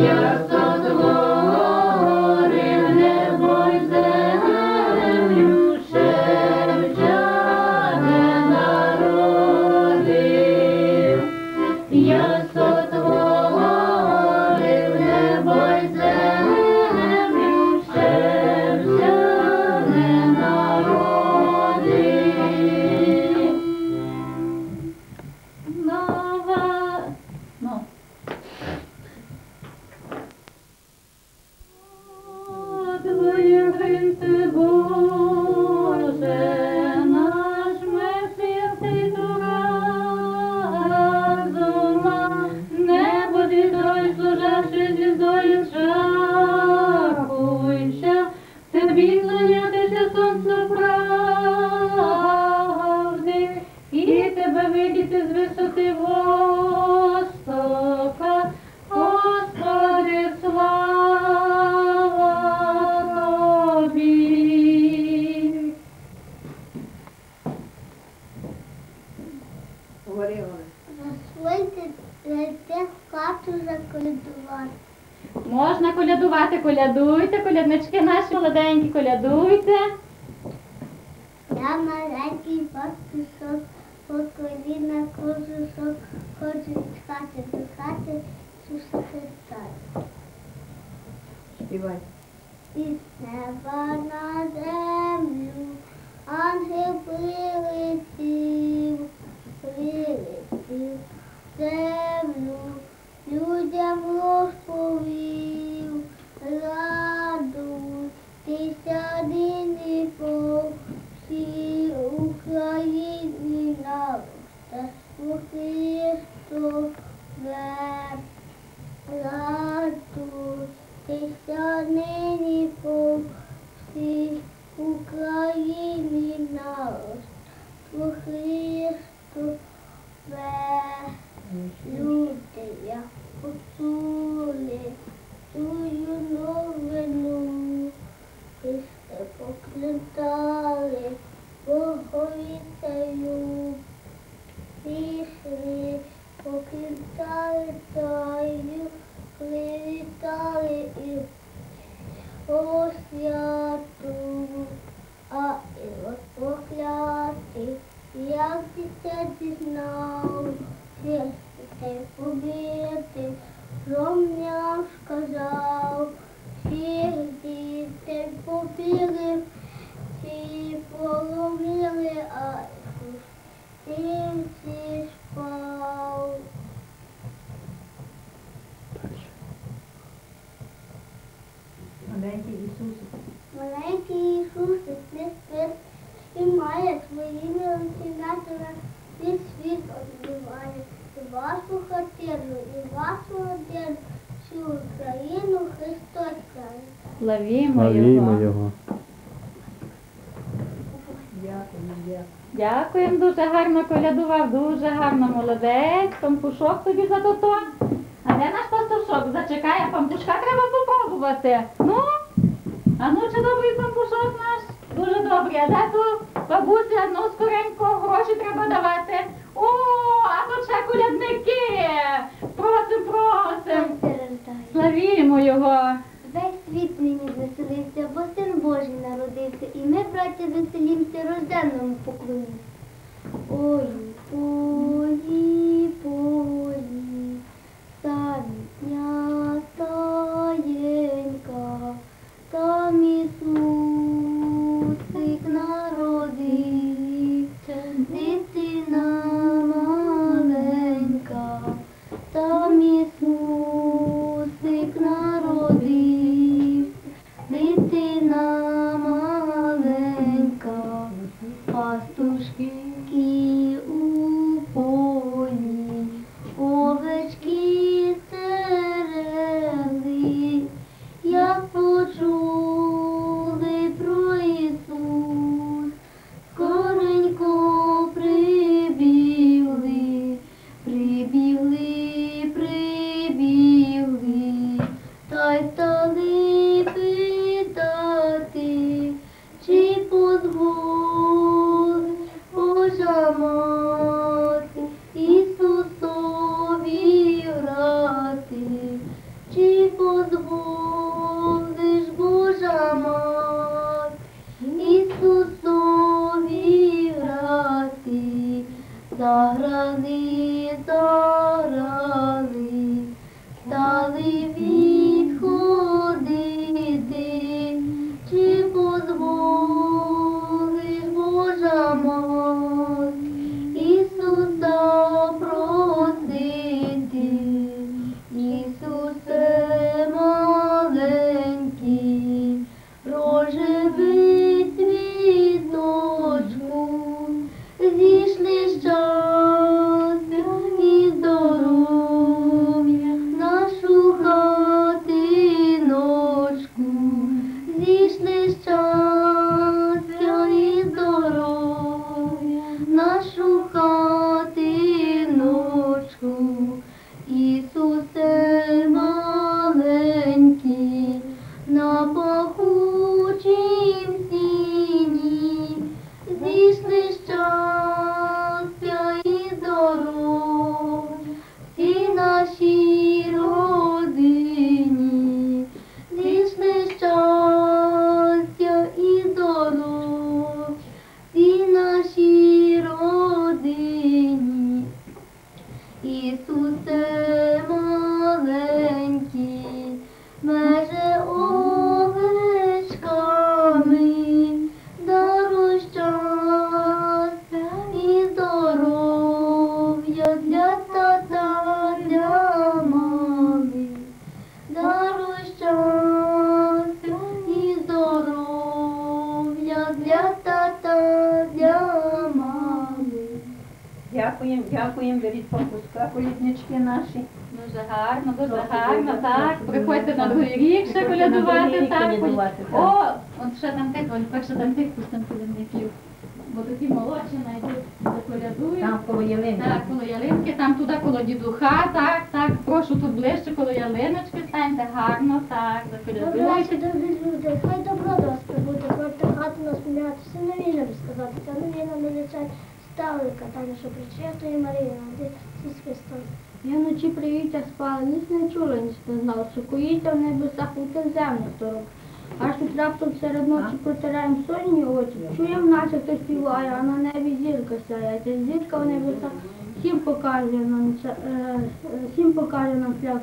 Yeah. Коляднички наші молоденькі, колядуйте. Я маленький пастушок, по коліна кожушок, ходжу з хати до хати, Ісуса Христа. Співай. Із неба на землю ангел прилетів, прилетів землю, людям розповів, радуйтеся нині по всій Україні народ, та Христове. Радуйтеся нині по всій Україні народ, Христове. Люди, як почули тую новину, Христа покликали Боговіцею. Пішли, покликали таю, привітали і освяту, а і розпокляти, Славімо Славімо його. його. Дякуємо, дуже гарно колядував, дуже гарно молодець. Пампушок тобі за то. А де наш пастушок? Зачекає, пампушка треба попробувати. Ну, а ну чи добрий пампушок наш? Дуже добрий. А де ту бабуся, ну скоренько гроші треба давати. О, а тут ще колядники. Просим, просим. Славімо його. Весь світ нині веселився, бо син Божий народився, і ми, браття, веселімся, рожденному поклонимся. Ой, полі, 那时候。Буде. на другий рік ще колядувати, так. О, от ще там тих, перше там тих пустим колядників. Бо такі молодші знайдуть, заколядують. Там коло ялинки. Так, коло ялинки, там туди коло дідуха, так, так. Прошу тут ближче коло ялиночки, станьте гарно, так, заколядуйте. Добрі люди, хай добро до вас прибуде, будьте хати нас сміятися, новина розказати, ця новина не личать ставлика, там, що причетує Марія, де Ісус Христос. Я вночі привівся спала, ніч не чула, ніч не знав, що коїться в небесах у тих земних. Аж тут раптом серед ночі протираєм сонні очі, чуєм, наче хтось співає, а на небі зірка сяє. Ця зірка в небесах всім покаже нам, ця- е, е, всім покаже нам шлях.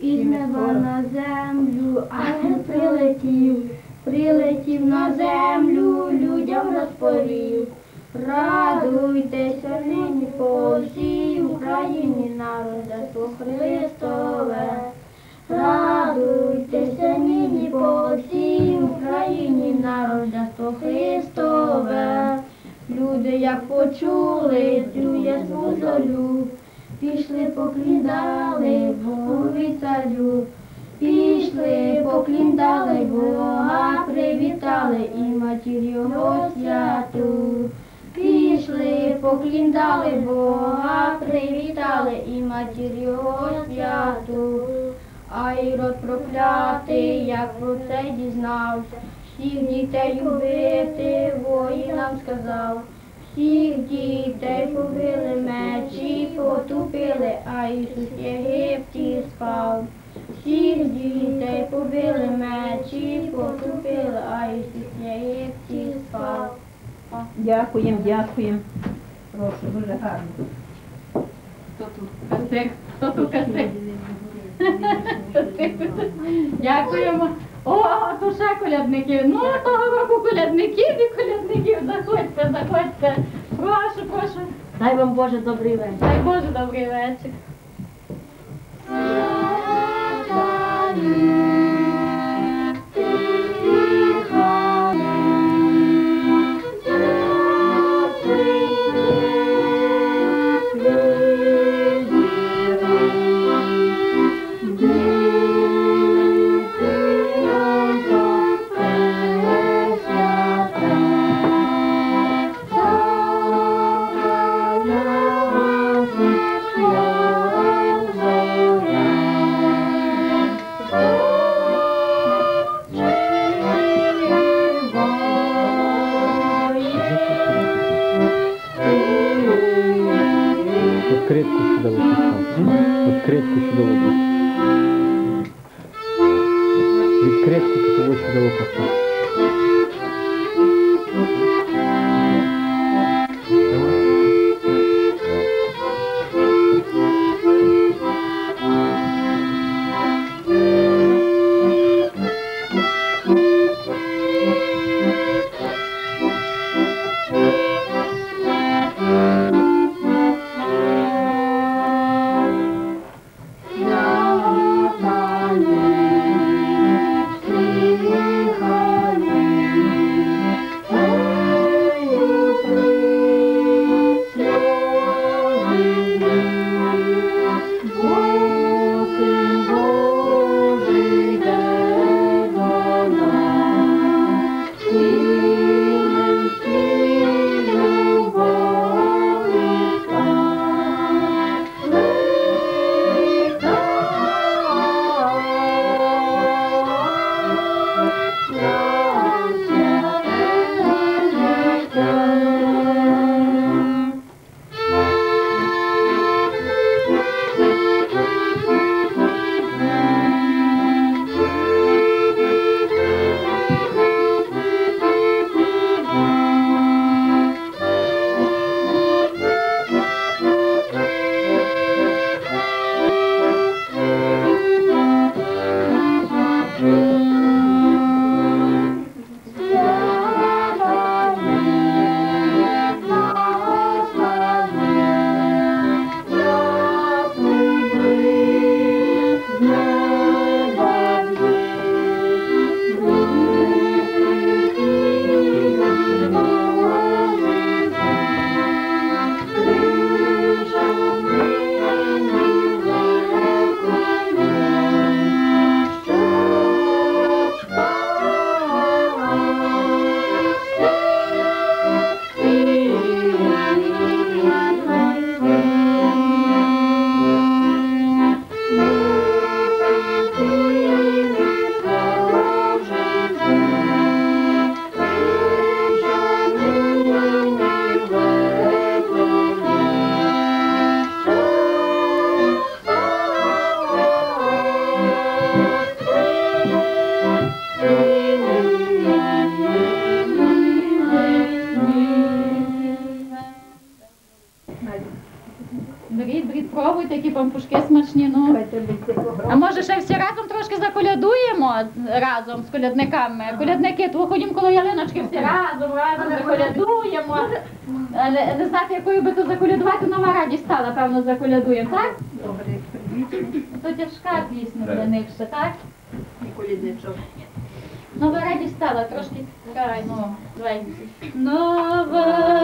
Із Всім неба на землю, ангел прилетів, прилетів на землю. Радуйтеся нині по всій Україні народжество Христове. Радуйтеся нині по всій Україні народжество Христове. Люди, як почули цю ясну зорю, пішли поклідали Богові царю. Пішли, покліндали Бога, привітали і матір його святу. Пішли, покліндали Бога, привітали і матір його святу. А Ірод проклятий, як про це дізнався, всіх дітей убити воїнам сказав. Всіх дітей побили мечі, потупили, а Ісус в Єгипті спав. Всіх дітей побили мечі, потупили, а Ісус в Єгипті спав. Дякуємо, дякуємо. Прошу, дуже гарно. Хто тут касик? Хто тут касик? Дякуємо. О, то ще колядників. Ну, того року колядників і колядників. Заходьте, заходьте. Прошу, прошу. Дай вам Боже добрий вечір. Дай Боже, добрий вечір. Откритку сюда вот поставь. Откритку сюда вот поставь. Відкритку тут ось пампушки смачні. Ну. А може ще всі разом трошки заколядуємо разом з колядниками? Колядники, то ходімо коло ялиночки всі разом, разом заколядуємо. Але не знати, якою би то заколядувати, нова радість стала, певно, заколядуємо, так? Добре. То тяжка пісня для них ще, так? І колідничок. Нова радість стала, трошки грай, ну, давай. Нова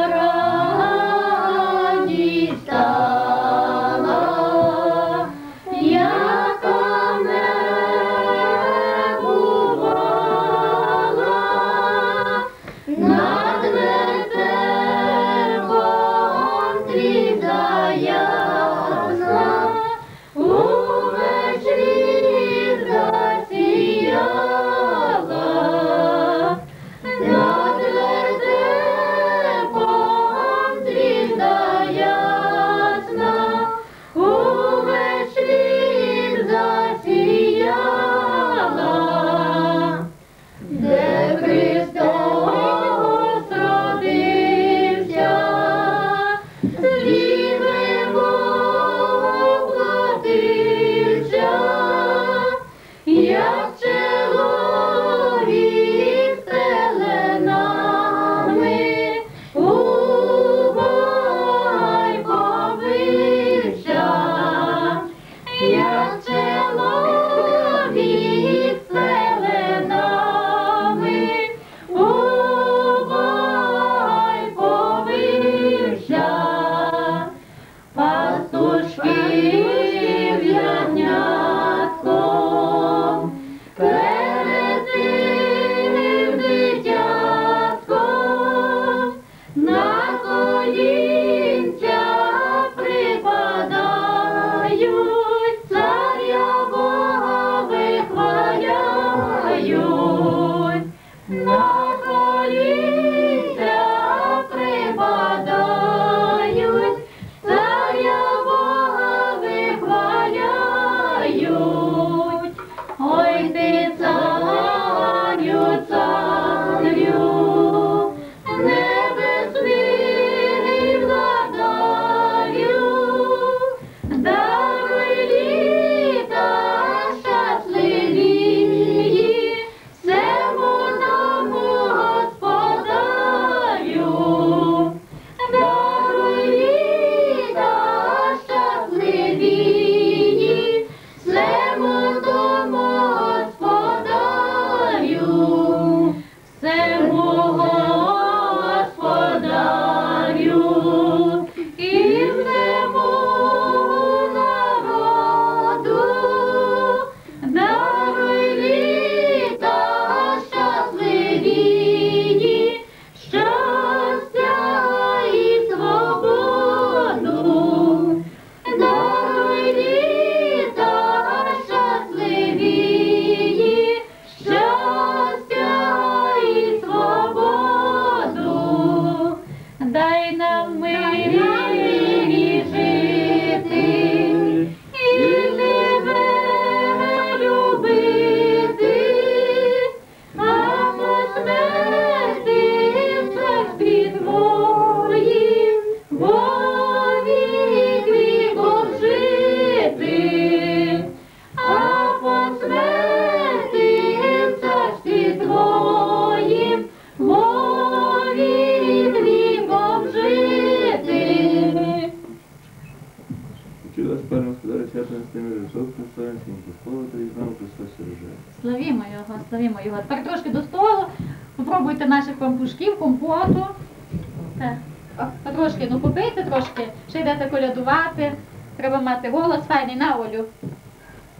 ну попийте трошки, ще йдете колядувати. Треба мати голос файний на Олю.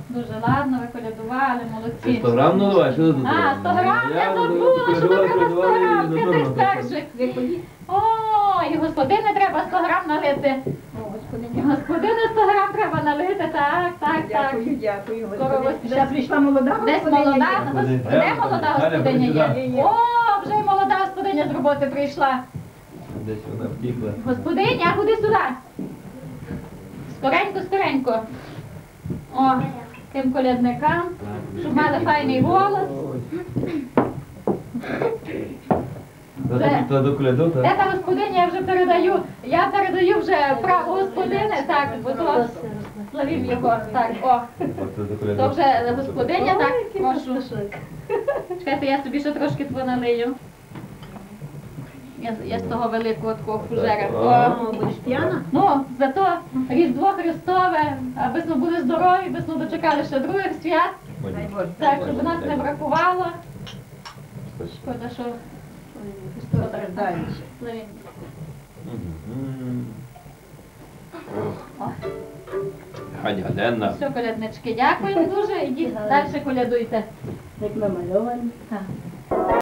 Дуже ладно, ви колядували, молодці. 100 грам наливай, що тут? А, 100 грам, я забула, що тут треба 100 грам, ти цей стержик. О, і господине треба 100 грам налити. Господине 100 грам треба налити, так, так, так. Дякую, дякую. Скоро Господи. Ще прийшла молода Десь господиня. молода, Господи, де молода господиня є? О, вже й молода господиня з роботи прийшла. Десь вона втікла. Господиня, ходи сюди. Скоренько, скоренько. О, тим колядникам, щоб мали файний голос. Та тобі кладу коляду, так? Ета господиня я вже передаю. Я передаю вже право господини, так, бо то славів його. Так, о. То вже господиня, так, прошу. Чекайте, я собі ще трошки тво налию. Я, я з того великого такого фужера. Будеш п'яна? Ну, зато Різдво Христове, аби ми були здорові, аби ми дочекали ще других свят, так, щоб нас не бракувало. Шкода, що Христос. Хай гаденна. Все, коляднички, дякую дуже. Ідіть далі колядуйте. Як намальовані.